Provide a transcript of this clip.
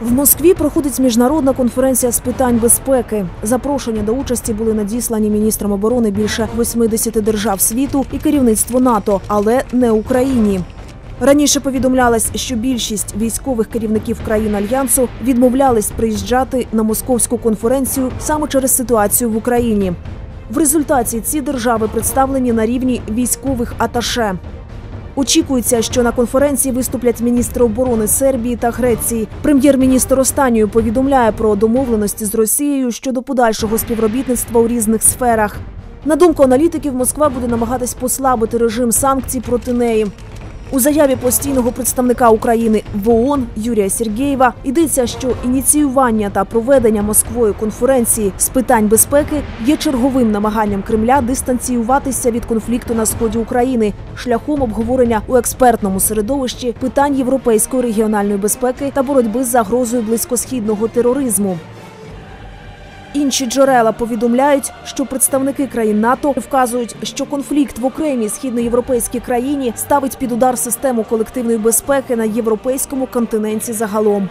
Москві проходить міжнародна конференція з питань безпеки. Запрошення до участі були надіслані міністрам оборони більше 80 держав світу і керівництво НАТО, але не Україні. Раніше повідомлялось, що більшість військових керівників країн альянсу відмовлялись приїжджати на московську конференцію саме через ситуацію в Україні. В результаті ці держави представлені на рівні військових аташе. Очікується, що на конференції виступлять міністри оборони Сербії та Греції. Прем'єр-міністр останньої повідомляє про домовленості з Росією щодо подальшого співробітництва у різних сферах. На думку аналітиків, Москва буде намагатись послабити режим санкцій проти неї. У заяві постійного представника України в ООН Юрія Сергєєва йдеться, що ініціювання та проведення Москвою конференції з питань безпеки є черговим намаганням Кремля дистанціюватися від конфлікту на сході України шляхом обговорення у експертному середовищі питань європейської регіональної безпеки та боротьби з загрозою близькосхідного тероризму. Інші джерела повідомляють, що представники країн НАТО вказують, що конфлікт в окремій східноєвропейській країні ставить під удар систему колективної безпеки на європейському континенті загалом.